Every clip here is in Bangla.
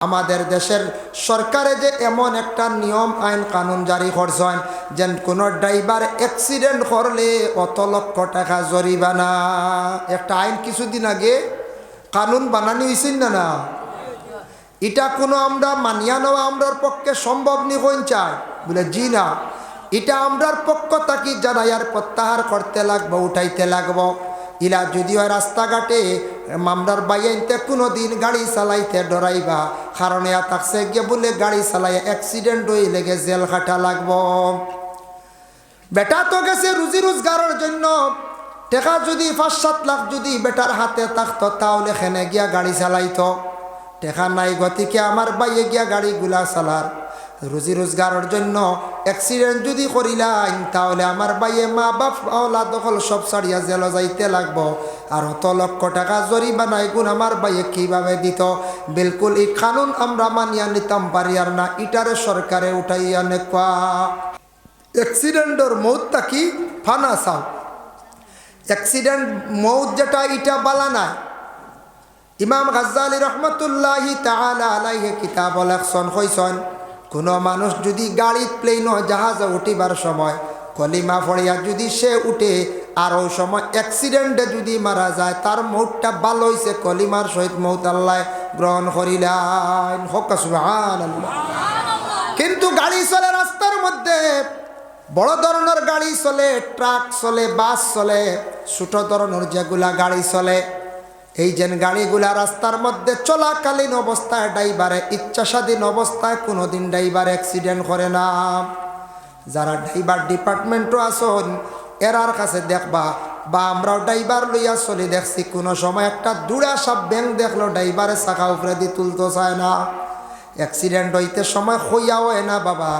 আমাদের দেশের সরকারে যে এমন একটা নিয়ম, আইন, কানুন জারি করছেন, যেন কোনো ড্রাইভার অ্যাক্সিডেন্ট করলে অত লক্ষ টাকা জরিমানা। একটা আইন কিছুদিন আগে কানুন বানানি হয়েছেন না না? এটা কোনো আমরা মানিয়া নেওয়া আমরার পক্ষে সম্ভব নি হইন চাই? বলে, জি না। এটা আমরার পক্ষ থাকি জানাইয়ার প্রত্যাহার করতে লাগবো, উঠাইতে লাগবো। ইলা যদিও রাস্তাঘাটে মামলার বাইয়াইতে কোনো দিন গাড়ি চালাইতে ডরাইবা। কারণ ইয়া থাকছে গিয়ে বলে গাড়ি চালাই অ্যাক্সিডেন্ট হয়ে লেগে জেল খাটা লাগবো। বেটা তো গেছে রুজি রোজগারের জন্য। টেকা যদি পাঁচ সাত লাখ যদি বেটার হাতে থাকতো, তাহলে খেনে গিয়া গাড়ি চালাইতো। টেকা নাই, গতিকে আমার বাইয়ে গিয়া গাড়িগুলা চালার। রুজি রোজগারের জন্য অ্যাক্সিডেন্ট যদি করিলাম তাহলে আমার বাইয়ে মা বাপ আওলা দখল সব ছাড়িয়া জেল যাইতে লাগবো। আর অত লক্ষ টাকা জরিমানা এগুন আমার বাইয়ে কীভাবে দিত? বিলকুল এই কানুন আমরা মানিয়া নিতাম পারি আর না, ইটারে সরকারে উঠাইয়া নেকুয়া অ্যাক্সিডেন্টর মৌতটা কি? ফানা চাও অ্যাক্সিডেন্ট মৌত যেটা, ইটা বালা নাই ইমাম গাজ্জালি রহমতুল্লাহি আলাইহে কিতাব লেখছন, কইছন, কোনো মানুষ যদি গাড়িত প্লেন জাহাজে উঠিবার সময়, কলিমা ফড়িয়া যদি সে উঠে আর ওই সময় অ্যাক্সিডেন্টে যদি মারা যায়, তার মৌতটা ভালো হয়েছে কলিমার সহিত মৌত আল্লাহ গ্রহণ করিলেন। কিন্তু গাড়ি চলে রাস্তার মধ্যে। বড় ধরনের গাড়ি চলে, ট্রাক চলে, বাস চলে, ছোট ধরনের যেগুলা গাড়ি চলে, এই যে গাড়িগুলা রাস্তার মধ্যে চলাকালীন অবস্থায় ড্রাইভারে ইচ্ছা স্বাধীন অবস্থায় কোনোদিন ড্রাইভার অ্যাক্সিডেন্ট করে না। যারা ড্রাইভার ডিপার্টমেন্টও আসন এরার কাছে দেখবা, বা আমরাও ড্রাইভার লইয়া চলি দেখছি, কোনো সময় একটা দূরা সব ব্যাংক দেখল ড্রাইভারের চাকা উপরে দিয়ে তুলতে চায় না। অ্যাক্সিডেন্ট হইতে সময় হইয়াও না, বাবা।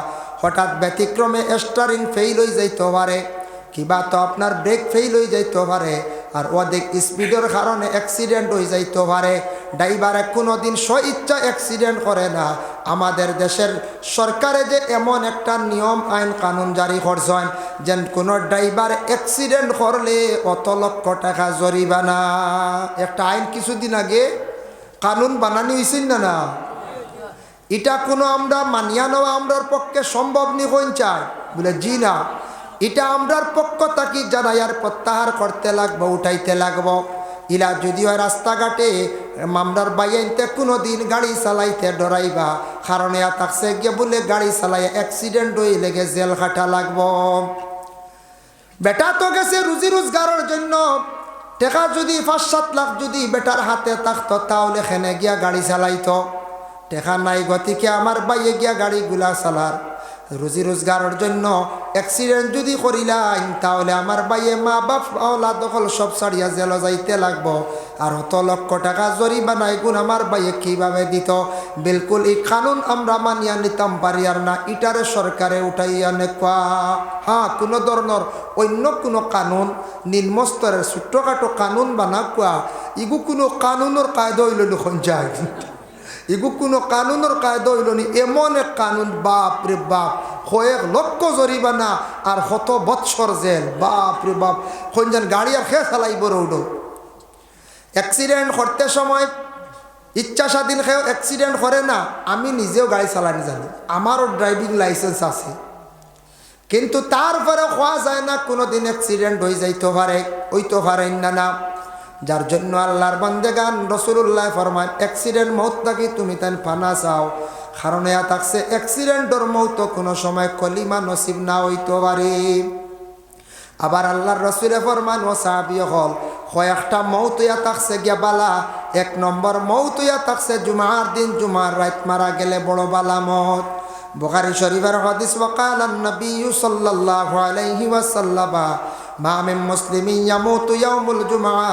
হঠাৎ ব্যতিক্রমে স্টারিং ফেইল হয়ে যাইতে পারে, কিবা তো আপনার ব্রেক ফেইল হয়ে যাইতে পারে, আর অধিক স্পিডের কারণে অ্যাক্সিডেন্ট হয়ে যাইতে পারে। ড্রাইভারে কোনো দিন ইচ্ছা অ্যাক্সিডেন্ট করে না। আমাদের দেশের সরকারে যে এমন একটা নিয়ম, আইন, কানুন জারি করছেন যেন কোনো ড্রাইভার অ্যাক্সিডেন্ট করলে অত লক্ষ টাকা জরিমানা। একটা আইন কিছুদিন আগে কানুন বানানি হয়েছেন না না? এটা কোনো আমরা মানিয়া নেওয়া আমরার পক্ষে সম্ভব নি হইন চাই বলে, জি না। এটা আমরার পক্ষ থাকি জানাইয়ার প্রত্যাহার করতে লাগবো, উঠাইতে লাগবো। ইলা যদিও রাস্তাঘাটে মামলার বাইয়াইতে কোনো দিন গাড়ি চালাইতে ডরাইবা, কারণ ইয়া থাকছে গিয়ে বলে গাড়ি চালাই অ্যাক্সিডেন্ট হয়ে লেগে জেল খাটা লাগব। বেটা তো গেছে রুজি রোজগারের জন্য টেকা যদি পাঁচ সাত লাখ যদি বেটার হাতে থাকতো, তাহলে খেনে গিয়া গাড়ি চালাইতো। টেকা নাই গতিকে আমার বাইয়ে গিয়া গাড়িগুলা চালার। রুজি রোজগারের জন্য অ্যাক্সিডেন্ট যদি করিলাম, তাহলে আমার বাইয়ে মা বাপ আওলা দখল সব ছাড়িয়া জেল যাইতে লাগবো। আর অত লক্ষ টাকা জরিমানা এগুন আমার বাইয়ে কীভাবে দিত? বিলকুল এই কানুন আমরা মানিয়া নিতাম পারি আর না ইটারে সরকারে উঠাইয়া নেকুয়া হ্যাঁ কোনো ধরনের অন্য কোনো কানুন নিম্নস্তরের ছোট্টখাটো কানুন বানা কোয়া ইগু কোনো কানুনের কায়দা হইল যায়। এগু কোনো কানুনের কায়দা হইল নি, এমন এক কানুন, বাপ রে বাপ কয়েক লক্ষ জরিমানা আর শত বৎসর জেল। বাপ রে বাপ সঞ্জান গাড়ি আর খেয়ে চালাইব রৌড অ্যাক্সিডেন্ট করতে সময় ইচ্ছা স্বাধীন খেয়ে অ্যাক্সিডেন্ট করে না, আমি নিজেও গাড়ি চালানি জানি, আমারও ড্রাইভিং লাইসেন্স আছে। কিন্তু তারপরে হওয়া যায় না কোনো দিন অ্যাক্সিডেন্ট হয়ে যাইতে পারে ওইতে পারেন না না। যার জন্য আল্লাহর বন্দে গান রসুল্লাহ ফরমান অ্যাক্সিডেন্ট মৌত থাকি তুমি তাই ফানা চাও। কারণ এয়া থাকছে অ্যাক্সিডেন্টর মৌত কোনো সময় কলিমা নসিব না হইতে পারে। আবার আল্লাহর রসুলে ফরমান ও সাহাবি হল কয়েকটা মৌত ইয়া থাকছে গিয়া বালা, এক নম্বর মৌত ইয়া থাকছে জুমার দিন, জুমার রাত মারা গেলে বড় বালা মত বুখারী শরীফের হাদিস, ওয়াকাল নবী সাল্লাল্লাহু আলাইহি ওয়াসাল্লাম, মা মিন মুসলিমিন ইয়ামুতু ইয়াউমুল জুমআ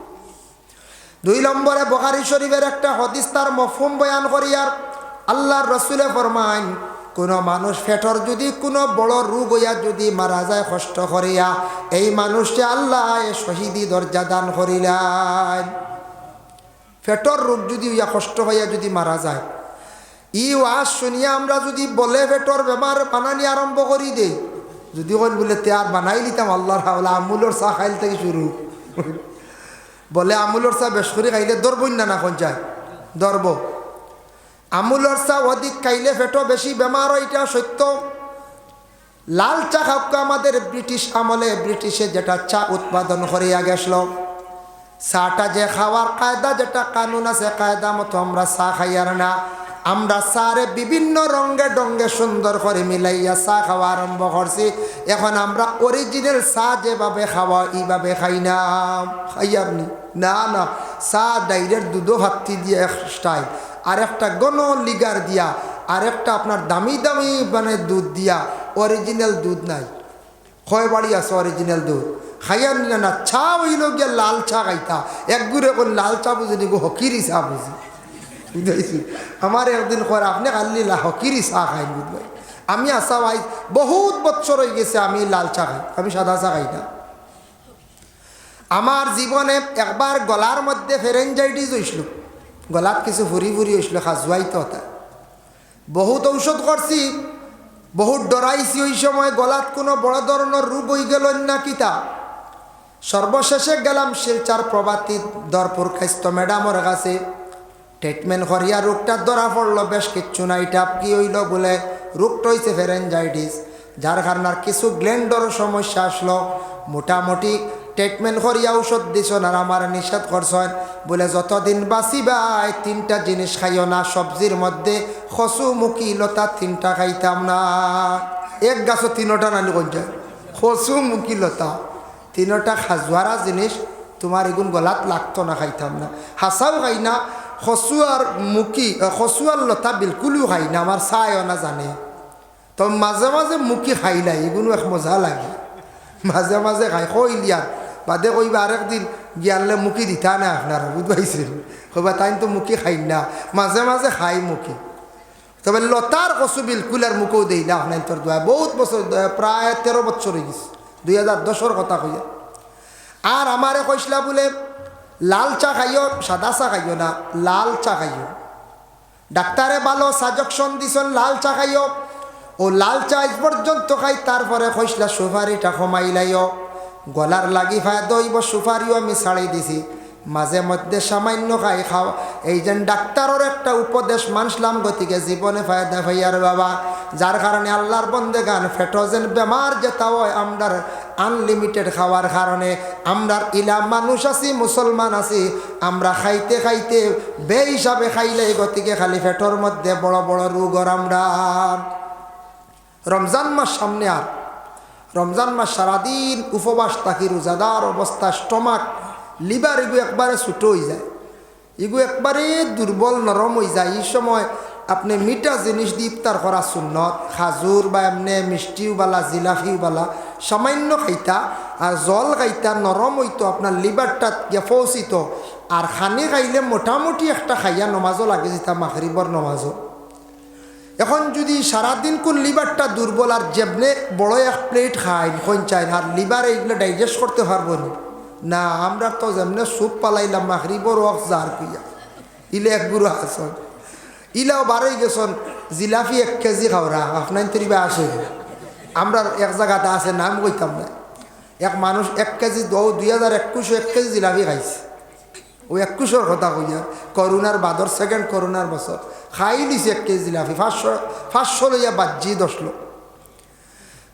দুই নম্বরে বখারি শরীফের একটা হদিস তার মফুম বয়ান করিয়ার আল্লাহর রসুলে ফরমাইন, কোনো মানুষ ফেটর যদি কোনো বড় রোগ হইয়া যদি মারা যায় কষ্ট করিয়া, এই মানুষটা আল্লাহ শহীদি দরজা দান করিলেন। ফেটর রোগ যদি হইয়া কষ্ট হইয়া যদি মারা যায়, ই ওয়াজ শুনিয়া আমরা যদি বলে ফেটর বেমার বানানি আরম্ভ করি দেই, যদি বলে তে আর বানাই লিতাম আল্লাহর হাওলা, আমুলর চা খাইল থেকে শুরু। বলে আমুলর চা বেশ করে খাইলে দরবই না না যায় দরব আমুলর চা অধিক খাইলে ফেটো বেশি বেমার এটা সত্য। লাল চা খাওয়া আমাদের ব্রিটিশ আমলে ব্রিটিশে যেটা চা উৎপাদন করিয়া গেছিল চাটা যে খাওয়ার কায়দা যেটা কানুন আছে, কায়দা মতো আমরা চা খাইয়ার না। আমরা চারে বিভিন্ন রঙে ডঙ্গে সুন্দর করে মিলাইয়া চা খাওয়া আরম্ভ করছি। এখন আমরা অরিজিনাল চা যেভাবে খাওয়া এইভাবে খাই না। খাইয়ার নি না না। চা ডাইরেক্ট দুধও ভাত্তি দিয়ে স্টাইল। আর একটা গণ লিগার দিয়া আর একটা আপনার দামি দামি মানে দুধ দিয়া অরিজিনাল দুধ নাই। কয় বাড়ি আছে অরিজিনাল দুধ? খাইয়া নিলে না চা হইল গিয়া লাল চা খাইতা। এক গুড়ে লাল চা বুঝি নিগো হকিরি চা বুঝি। বুঝাইছি আমার একদিন কয়, আপনি খালি হকিরি চা খাই বুঝবাই আমি আসা ভাই, বহুত বছর হয়ে গেছে আমি লাল চা খাই, আমি সাদা চা খাই না। আমার জীবনে একবার গলার মধ্যে ফেরেঞ্জাইটিস হয়েছিল গলাত কিছু ফুরি ফুরি হয়েছিল খাজুয়াইতে হতা বহুত ঔষধ করছি বহুত ডরাইছি ওই সময়, গলাত কোনো বড় ধরনের রোগ হয়ে গেল না কিতা। সর্বশেষে গেলাম শিলচার প্রভাতী দরপুর খাইস্ত ম্যাডামর কাছে। ট্রিটমেন্ট করিয়া রোগটা ধরা পড়ল, বেশ কিচ্ছু নাই টাপ কি হইল বলে রোগটা হয়েছে ফেরেঞ্জাইটিস যার কারণে আর কিছু গ্ল্যান্ডর সমস্যা আসলো। মোটামুটি ট্রিটমেন্ট করিয়া ঔষধ দিছন আর আমার নিষেধ করছেন বলে যতদিন বাঁচিবাই তিনটা জিনিস খাইও না, সবজির মধ্যে খসু মুখি, লতা তিনটা খাইতাম না। এক গাছও তিনোটা নানি খসু মুখি, লতা তিনোটা খাজুয়ারা জিনিস তোমার এগুন গলাত লাগতো না, খাইতাম না। হাসাও খাই না খসুয়ার মুখি খসুয়ার লতা বিলকুলও খাই না আমার চায়ও না জানে তো মাঝে মাঝে মুখি খাইলাই এগুলো এক মজা লাগে। মাঝে মাঝে খাই কইলিয়ার বাদে কইবা আরেকদিন গিয়ালে মুখি দিতা না আপনারা বুঝবাইছেন কইবা তাই তো মুখি খাই না মাঝে মাঝে খাই মুখি। তবে লতার কচু বিলকুল আর মুখেও দেই না আপনার তোর দোয়া বহুত বছর প্রায় তেরো বছর হয়ে গেছে, দুই হাজার দশর কথা কইয়া। আর আমারে কইসলা বলে লাল চা খাইও, সাদা চা খাইও না, লাল চা খাইও। ডাক্তারে ভালো সাজেকশন দিছেন, লাল চা খাইও। ও লাল চা আজ পর্যন্ত খাই, তারপরে কইসলা সুপারিটা কমাইলাইও গলার লাগি ফায় দইব, সুপারিও আমি ছাড়ি দিছি। মাঝে মধ্যে সামান্য খাই খাও। এই যে ডাক্তারের একটা উপদেশ মানসলাম, গতিকে জীবনে ফায়দা ভাইয়ার বাবা। যার কারণে আল্লাহর বন্দে গান, ফেটোজেন বেমার যেটা হয়, আমরার আনলিমিটেড খাওয়ার কারণে আমরার ইলা মানুষ আছি, মুসলমান আছি। আমরা খাইতে খাইতে বে হিসাবে খাইলে গতিকে খালি ফেটোর মধ্যে বড় বড় রোগর আমরা। রমজান মাস সামনে আর। রমজান মাস সারাদিন উপবাস থাকি, রোজাদার অবস্থা, স্টমাক, লিভার, এগু একবারে ছুটো হয়ে যায়। এগু একবারে দুর্বল, নরম হয়ে যায়। এই সময় আপনি মিঠা জিনিস দিয়ে ইফতার করা সুন্নত। খাজুর বা এমনি জিলাফিও বালা সামান্য খাইতা, আর জল খাইতা নরম হইতো আপনার লিভারটা গিয়ে আর খানি খাইলে মোটামুটি একটা খাইয়া নমাজও লাগে যেটা মাখরিবর নমাজও এখন যদি সারাদিন কোন লিভারটা দুর্বল আর যেমনে বড় এক প্লেট খাই কোন চাই আর লিভার এইগুলো ডাইজেস্ট করতে পারব না? আমরা তো যেমনে স্যুপ পালাইলাম মাখরিবর ওয়াক জার কুইয়া। ইলে এক গুরু আসন ইলাও বারোই গেছন জিলাপি এক কেজি খাওয়া আপনার তরিবা আসে আমরা এক জায়গাতে আছে নাম কইতাম না। এক মানুষ এক কেজি দৌ দুই হাজার একুশো এক কেজি জিলাপি খাইছে। ও একুশোর কথা কইয়া, করোনার বাদর সেকেন্ড করোনার বছর। খাই দিছে এক কেজি জিলাপি, পাঁচশো পাঁচশো লইয়া বাজ্জি দশলো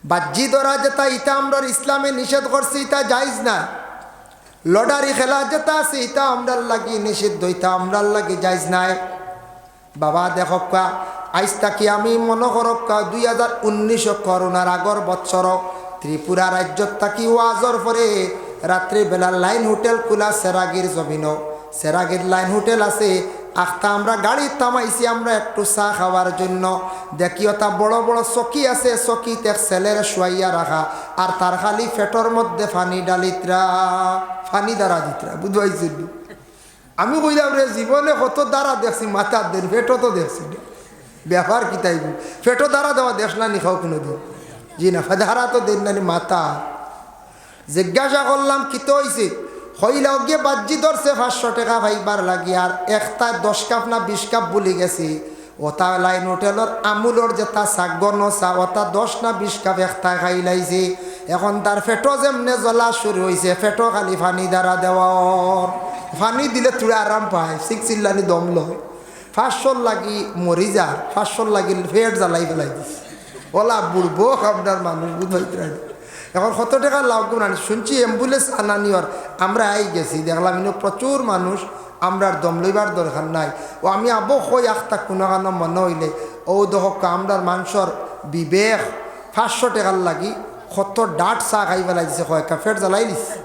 বাজ্জি ধরা যেটা ইটা আমরা ইসলামে নিষেধ করছে ইটা যাইজ না। লডারি খেলা যেটা আছে ইটা আমরার লাগি নিষিদ্ধ ইটা আমরার লাগি যাইজ নাই। বাবা দেখক কা আইস তাকি আমি মনে করক কা, দুই হাজার উনিশশো করোনার আগর বৎসর ত্রিপুরা রাজ্যত তাকি ওয়াজর পরে রাত্রিবেলা লাইন হোটেল খোলা সেরাগির জমিন। সেরাগির লাইন হোটেল আছে আখতা আমরা গাড়ি থামাইছি, আমরা একটু চা খাওয়ার জন্য। দেখি ওটা বড় বড় চকি আছে, চকিতে ছেলের শুয়াইয়া রাখা, আর তার খালি ফেটর মধ্যে ফানি ডালিত্রা, ফানি দ্বারা দিতরা বুঝবাইছি আমি কইলাম রে, জীবনে কত দ্বারা দেখছি মাথার দেন পেটও তো দেখছি না। ব্যাপার কি তাই ফেটো দ্বারা দেওয়া দেশ না নি খাও কোনোদিন জি না, ফাদারা তো দেন নানি মাতা জিজ্ঞাসা করলাম, কি তো হয়েছে হইলা গিয়ে বাজ্জি ধরছে, পাঁচশো টাকা ভাইবার লাগি, আর একটা দশ কাপ না বিশ কাপ বলি গেছি। ওটা লাইন হোটেলর আমুলর যেটা সাগর নচা ওটা দশ না বিশ কাপ একটা খাই লাইছে এখন তার ফেটো যেমনে জ্বলা শুরু হয়েছে ফেটো খালি ফানি দ্বারা দেওয়ার। ফানি দিলে তুই আরাম পায়, সিক চিল্লানি দম লয়। ফাঁসশোর লাগি মরি যা ফাঁসশোর লাগি ফেট জ্বালাই ফেলাই দিছে। ওলা বুড়বো আপনার মানুষ বুঝতে এখন কত টাকা লাভ করুন শুনছি অ্যাম্বুলেন্স আনানিওর আমরা আই গেছি, দেখলাম প্রচুর মানুষ, আমরার দম লইবার দরকার নাই। ও আমি আবো কই আখতা কোনো কানো মনে হইলে, ও দহক আমরার মানুষের বিবেক পাঁচশো টাকার লাগি কত ডাট চা খাই পেলাই দিছে কয়েক ফেট জ্বালাই দিছে?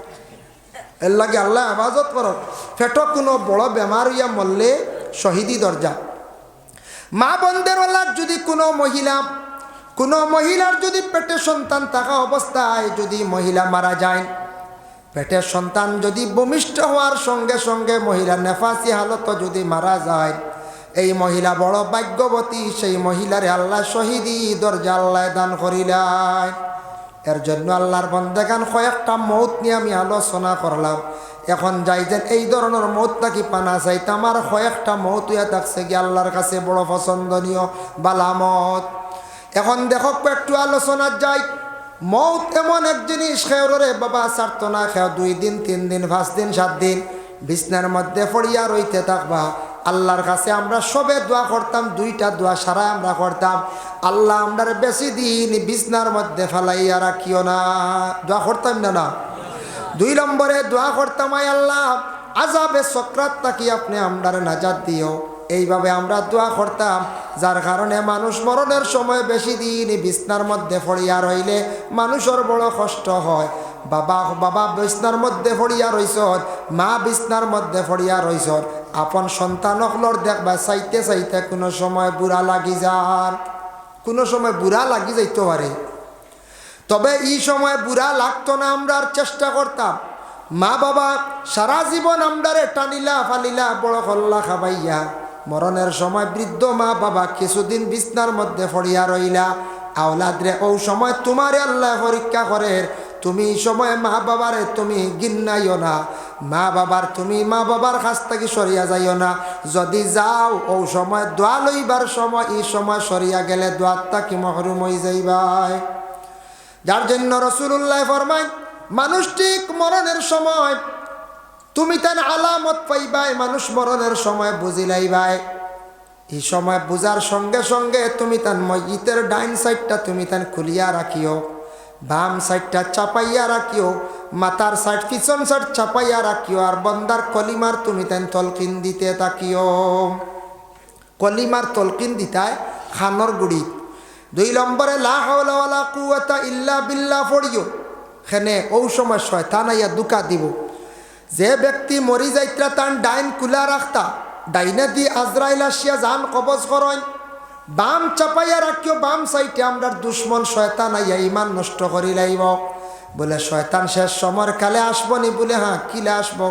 এর লাগে আল্লাহ আবাজত করক ফেটক কোনো বড় বেমার হইয়া মরলে শহীদি দরজা মা বন্ধের ওলার যদি কোনো মহিলা, কোনো মহিলার যদি পেটে সন্তান থাকা অবস্থায় যদি মহিলা মারা যায় পেটের সন্তান যদি ভূমিষ্ঠ হওয়ার সঙ্গে সঙ্গে মহিলা নেফাসি হালত যদি মারা যায়, এই মহিলা বড় ভাগ্যবতী সেই মহিলারে আল্লাহ শহীদি দরজা আল্লাহ দান করিলাই এর জন্য আল্লাহর বন্দেগান কয়েকটা মৌত নিয়ে আমি আলোচনা করলাম। এখন যাই যে এই ধরনের মৌত নাকি পানা চাইতে আমার কয়েকটা মৌত হইয়া থাকছে কি আল্লাহর কাছে বড় পছন্দনীয় বালামত এখন দেখো, একটু আলোচনা যাই। মৌত এমন এক জিনিস খেয়রে বাবা ছাড়ত না খেয় দুই দিন, তিন দিন, পাঁচ দিন, সাত দিন, বিছনার মধ্যে পড়িয়া রইতে থাকবা। আল্লাহর কাছে আমরা সবে দোয়া করতাম, দুইটা দোয়া সারা আমরা করতাম। আল্লাহ আমরা বেশি দিন বিছনার মধ্যে ফেলাইয়া রাখিও না। দোয়া করতাম না না? দুই নম্বরে দোয়া করতাম, আয় আল্লাহ আজাবে সক্রাত তাকি আপনি আমরার নাজাদ দিও। এইভাবে আমরা দোয়া করতাম, যার কারণে মানুষ মরণের সময় বেশি দিন বিছনার মধ্যে পড়িয়া রইলে মানুষের বড় কষ্ট হয়। বাবা বাবা বিছনার মধ্যে পড়িয়া রইছ মা বিছনার মধ্যে পড়িয়া রইছ আপন সন্তানকলর দেখবা চাইতে চাইতে কোনো সময় বুড়া লাগি যার কোনো সময় বুড়া লাগি যাইতে পারে তবে এই সময় বুড়া লাগতো না আমরা আর চেষ্টা করতাম। মা বাবা সারা জীবন আমরারে টানিলা ফালিলা বড় কল্লা খাবাইয়া। মরণের সময় বৃদ্ধ মা বাবা কিছুদিন বিছনার মধ্যে ফড়িয়া রইলা। আওলাদরে ও সময় তোমারে আল্লাহ পরীক্ষা করে তুমি সময় মা বাবারে তুমি গিন্নাইও না। মা বাবার তুমি মা বাবার কাছ থেকে সরিয়া যাইও না। যদি যাও, ও সময় দোয়া লইবার সময়, এই সময় সরিয়া গেলে দোয়ার তাকি মহরুম হয়ে যাইবাই। যার জন্য রসুল্লাহ ফরমাই মানুষ ঠিক মরণের সময়, তুমি তার আলামত পাইবাই, মানুষ মরণের সময় বুঝিলাইবাই এই সময় বুঝার সঙ্গে সঙ্গে তুমি তার মসজিদের ডাইন সাইডটা তুমি তার খুলিয়া রাখিও। বাম সাইডটা চাপাইয়া রাখিও, মাথার সাইড, পিছন সাইড চাপাইয়া রাখিও, আর বন্দার কলিমার তুমি তান তলকিন দিতে তাকিও কলিমার তলকিন দিতায় খানর গুড়ি। দুই নম্বরে, লা হাওলা ওয়ালা কুওয়াতা ইল্লা বিল্লাহ পড়িও। সেনে ও সময় শয়তান আইয়া দুকা দিব। যে ব্যক্তি মরি যাইত্রা তান ডাইন কুলা রাখতা, ডাইনে দি আজরাইল আসিয়া জান কবজ করইন বাম চাপাইয়া রাখিও, বাম সাইটে আমরা দুশ্মন, শয়তান আইয়া ইমান নষ্ট করি লাইব। বলে, শয়তান শেষ সমর কালে আসব নি? বলে হ্যাঁ কিলে আসব?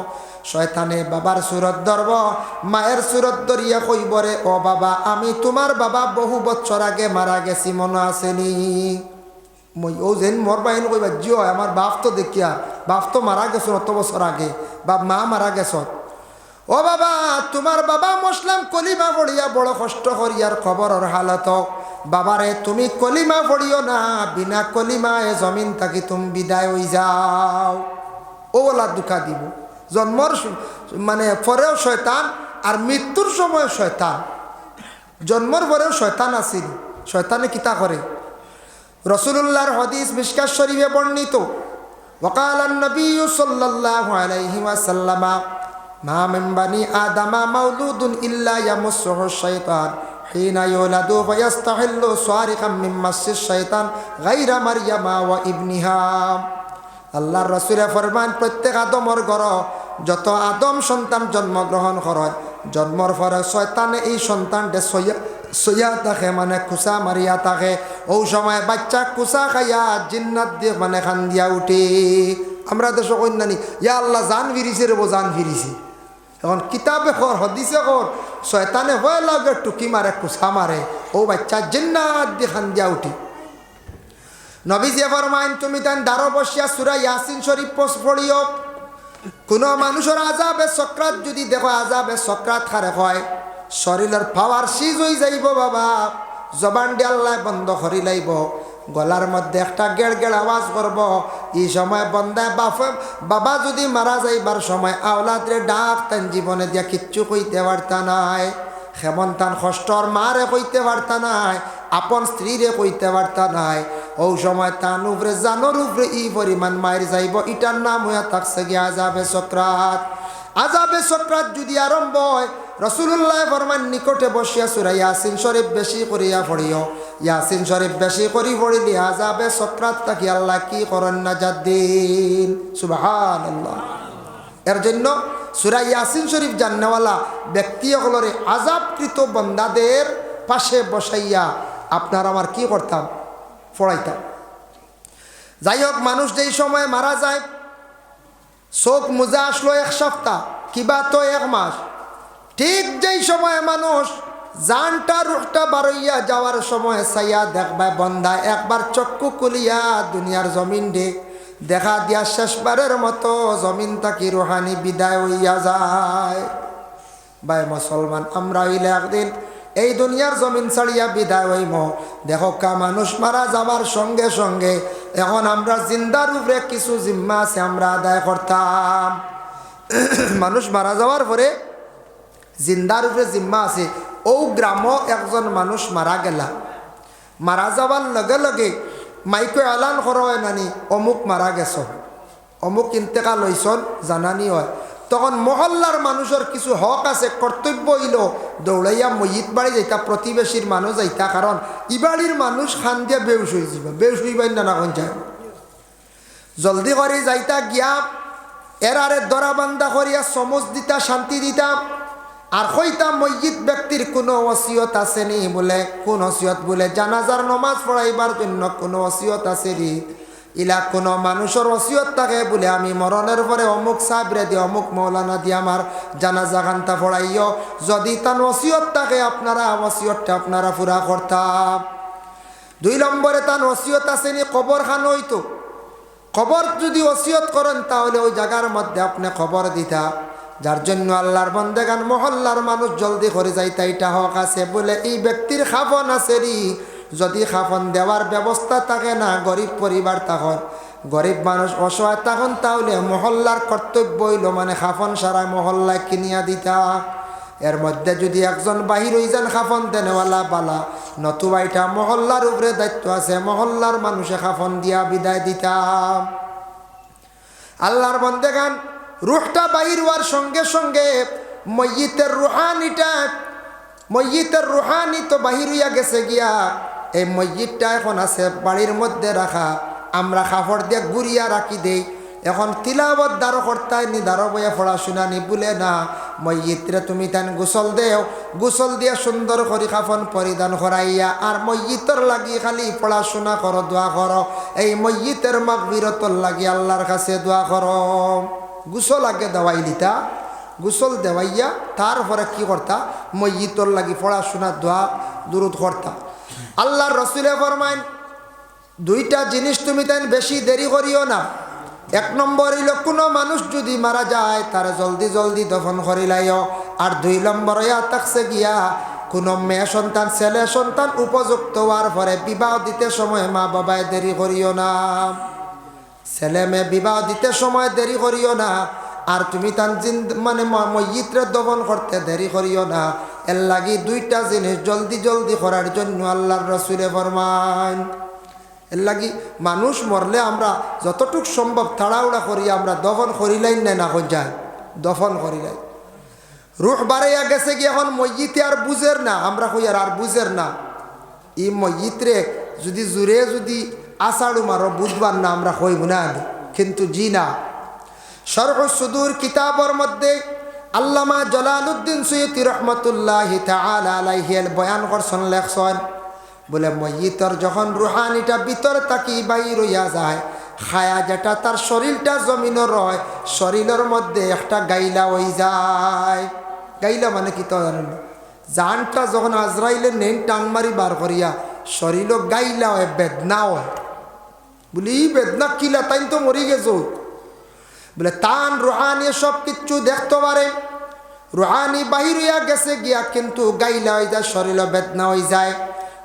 শয়তানে, বাবার সুরত ধরব, মায়ের সুরত ধরিয়া কইবরে ও বাবা, আমি তোমার বাবা বহু বছর আগে মারা গেছি, মনে আসেনি মই ও যেন মোর বাহিনী কইবা, জিও, আমার বাপ তো দেখিয়া, বাপ তো মারা গেছ অত বছর আগে বা মা মারা গেছ ও বাবা, তোমার বাবা মুসলাম কলিমা পড়িয়া বড় কষ্ট করিয়ার খবরের হালত। বাবারে, তুমি কলিমা পড়িও না, বিনা কলিমায় জমিন থাকি তুমি বিদায় হই যাও। ও ওলা দুঃখা দিব। জন্মর মানে পরেও শয়তান, আর মৃত্যুর সময় শয়তান। জন্মর পরেও শয়তান আসিল শয়তানে কিতা করে রসুল্লাহর হদিস মিসকাস শরীফে বর্ণিত ওকালান্নবী সাল্লাহ আলাইহিমা সাল্লামা وسلم ما من بني آدم مولود إلا يمسه الشيطان حين يولد فيستحل صارخا من مس الشيطان غير مريم وابنها আল্লাহর রসুলে ফরমান প্রত্যেক আদমর ঘর যত আদম সন্তান জন্মগ্রহণ করে জন্মর পরে শয়তানে এই সন্তানটা সইয়া সইয়া থাকে মানে কুসা মারিয়া থাকে ও সময় বাচ্চা কুসা খাইয়া জিন্নাত দিয়ে মানে খান দিয়া উঠে আমরা দেশ কন্যানি ইয়া আল্লাহ জান ফিরিছে রে জান ফিরিছে এখন কিতাবে কর হদিসে কর শয়তানে হয়ে লাগে, টুকি মারে কুসা মারে ও বাচ্চা, জিন্নাত দি খান দিয়া উঠি। নবীজি ফরমাইন তুমি তান দারো বসিয়া সুরা ইয়াসিন শরীফ পড়- পড়িও কোনো মানুষের আজাবে সক্রাত যদি দেখো, আজাবে সক্রাত খারে হয় শরীরের পাওয়ার সিজ হয়ে যাইব বাবা। জবান দিয়ে বন্ধ করি লাইব। গলার মধ্যে একটা গেড় গেড় আওয়াজ করব। এই সময় বন্দা বাপ বাবা যদি মারা যাইবার সময় আওলাদরে ডাক, তান জীবনে দিয়া কিচ্ছু কইতে পারতা নাই। হেমন তান কষ্টর মারে কইতে পারতা নাই, আপন স্ত্রীরে কইতে পারতা নাই। ও সময় তান উপরে জানোর উপরে ই পরিমাণ মায়ের যাইব, ইটার নাম হইয়া থাকছে গিয়া আজাবে সক্রাত। আজাবে সক্রাত যদি আরম্ভ হয় রসুল্লাহ ফরমান নিকটে বসিয়া সুরা ইয়াসিন শরীফ বেশি করিয়া পড়িও। ইয়াসিন শরীফ বেশি করি পড়িলি আজাবে সক্রাত তাকি আল্লাহ কি করেন না দিন। সুবাহান এর জন্য সুরা ইয়াসিন শরীফ জান্নেওয়ালা ব্যক্তি সকলরে আজাবকৃত বন্দাদের পাশে বসাইয়া আপনার আমার কি করতাম? পড়াইতাম। যাই হোক, মানুষ যেই সময় মারা যায়, চোখ মোজা আসলো এক সপ্তাহ, কিবা তো এক মাস। ঠিক যেই সময় মানুষ জানটা রুখটা বারইয়া যাওয়ার সময় সাইয়া দেখবা বন্ধা একবার চক্ষু কুলিয়া দুনিয়ার জমিন ডে দেখা দিয়া শেষবারের মতো জমিন তাকি রুহানি বিদায় হইয়া যায়। বাই মুসলমান, আমরা হইলে একদিন এই দুনিয়ার জমিন ছাড়িয়া বিদায় হইম। দেখো কা মানুষ মারা যাবার সঙ্গে সঙ্গে এখন আমরা জিন্দার উপরে কিছু জিম্মা আছে আমরা আদায় করতাম। মানুষ মারা যাওয়ার পরে জিন্দার উপরে জিম্মা আছে। ও গ্রাম একজন মানুষ মারা গেলা। মারা যাবার লগে লগে মাইকে এলান করা নানি, অমুক মারা গেছ। অমুক ইন্তেকাল হইছন জানানি হয়। তখন মহল্লার মানুষের কিছু হক আছে কর্তব্য হইল দৌড়াইয়া মসজিদ বাড়ি যাইতা প্রতিবেশীর মানুষ যাইতা। কারণ ইবাড়ির মানুষ খান দিয়া বেউস হয়ে যাবে বেউস হইবাই না না যায়। জলদি করে যাইতা, গিয়া এর আরে দরা বান্দা করিয়া সমজ দিতা, শান্তি দিতাম আর হইতা মসজিদ ব্যক্তির কোনো ওসিয়ত আসেনি বলে, কোন ওসিয়ত বলে জানাজার নমাজ পড়াইবার জন্য কোনো ওসিয়ত আসেনি। ইলা কোনো মানুষের ওসিয়ত থাকে বলে আমি মরণের পরে অমুক সাবরে দিয়ে অমুক মৌলানা দিয়ে আমার জানাজা খান্তা পড়াইও। যদি তার ওসিয়ত থাকে, আপনারা ওসিয়তটা আপনারা পুরা করতাম। দুই নম্বরে তার ওসিয়ত আসেনি কবর খান হইতো। খবর যদি ওসিয়ত করেন, তাহলে ওই জায়গার মধ্যে আপনি খবর দিতা। যার জন্য আল্লাহর বন্দেগান মহল্লার মানুষ জলদি করে যাইতা এটা হক আছে বলে এই ব্যক্তির খাফন আছে রি। যদি খাফন দেওয়ার ব্যবস্থা থাকে না, গরিব পরিবার তখন, গরিব মানুষ অসহায় তখন তাহলে মহল্লার কর্তব্য হইল মানে খাফন সারা মহল্লায় কিনিয়া দিতা। এর মধ্যে যদি একজন বাহির হয়ে যান খাফন দেনেওয়ালা বালা, নতুবা এটা মহল্লার উপরে দায়িত্ব আছে, মহল্লার মানুষে খাফন দিয়া বিদায় দিতাম আল্লাহর বন্দে গান রুহটা বাহির হওয়ার সঙ্গে সঙ্গে মയ്যিতের রুহানিটা মയ്যিতের রুহানি তো বাহির হইয়া গেছে গিয়া, এই মসজিদটা এখন আছে বাড়ির মধ্যে রাখা। আমরা কাপড় দিয়ে গুড়িয়া রাখি দেই। এখন তিলাবত দ্বারো কর্তায় নি দ্বারো বইয়া পড়াশোনা নি, বলে না মসজিদরে তুমি তান গোসল দেও। গোসল দিয়ে সুন্দর করে কাফন পরিধান করাইয়া, আর মসজিদর লাগি খালি পড়াশোনা করো, দোয়া করো। এই মসজিদের মাগবিরতর লাগি আল্লাহর কাছে দোয়া করো। গোসল আগে দেওয়াই দিতা গোসল দেওয়াইয়া তারপরে কি করতা? মসজিদর লাগি পড়াশোনা, দোয়া দূরত করতা। আল্লাহর রসুলে ফরমাইন, দুইটা জিনিস তুমি তাই বেশি দেরি করিও না। এক নম্বর হইল, কোনো মানুষ যদি মারা যায়, তার জলদি জলদি দফন করিলাইও আর দুই নম্বর ইয়া থাকছে গিয়া, কোনো মেয়ে সন্তান, ছেলে সন্তান উপযুক্ত হওয়ার পরে বিবাহ দিতে সময় মা বাবায় দেরি করিও না। ছেলে বিবাহ দিতে সময় দেরি করিও না। আর তুমি তান জিন মানে মসজিদরে দফন করতে দেরি করিও না। এর লাগি দুইটা জিনিস জলদি জলদি করার জন্য আল্লাহর রসুলে ফরমান এর লাগি মানুষ মরলে আমরা যতটুক সম্ভব তাড়াউড়া করি, আমরা দফন করিলাই না না যায়? দফন করিলাই রুহ বাড়াইয়া গেছে কি এখন মসজিদে আর বুঝের না? আমরা কই আর বুঝের না। ই মসজিদরে যদি জুড়ে যদি আষাঢ়ু মারো বুধবার না আমরা কইব না কিন্তু জি না। সর্ব কিতাবর মধ্যে আল্লামা জলালুদ্দিন সৈয়দ রহমতুল্লাহ আলাইহিয়াল বয়ান করছেন, লেখছেন, বলে মসজিদর যখন রুহানিটা ভিতর তাকি বাহির হইয়া যায়, খায়া যেটা তার শরীরটা জমিনের রয়, শরীরের মধ্যে একটা গাইলা হয়ে যায়। গাইলা মানে কি তো জানটা যখন আজরাইলে নেন টান মারি বার করিয়া শরীর গাইলা হয় বেদনা হয়। বলি, "ই বেদনা কিলা তাই তো মরি গেছো বলে তান রুহানি সব কিচ্ছু দেখতে পারে রুহানি বাহির হইয়া গেছে গিয়া, কিন্তু গাইলা হয়ে যায় শরীর বেদনা হয়ে যায়।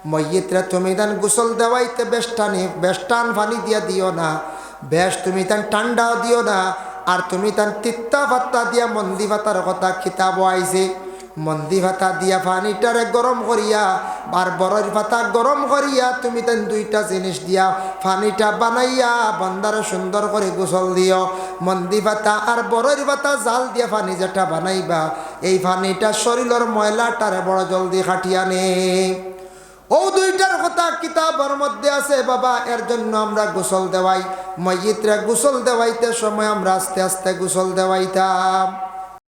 মയ്যিতরা তুমি তান গোসল দেওয়াইতে বেষ্টানি, বেষ্টান পানি দিয়া দিও না। বেশ, তুমি তান ঠান্ডাও দিও না। আর তুমি তান তিত্তা ভাত্তা দিয়া মন্দি ভাতার কথা খিতাব আইছে। মন্দি ভাতা দিয়া পানিটারে গরম করিয়া আর বরর ভাতা গরম করিয়া, তুমি তেন দুইটা জিনিস দিয়া পানিটা বানাইয়া, বন্দারে সুন্দর করে গোসল দিও। মন্দি ভাতা আর বরর ভাতা জাল দিয়া পানি যেটা বানাইবা। এই পানিটা শরীরের ময়লাটারে বড় জলদি খাটিয়া নে। ও দুইটার কথা কিতাবের মধ্যে আছে, বাবা, এর জন্য আমরা গোসল দেওয়াই। মসজিদরা গোসল দেওয়াইতে সময় আমরা আস্তে আস্তে গোসল দেওয়াইতাম।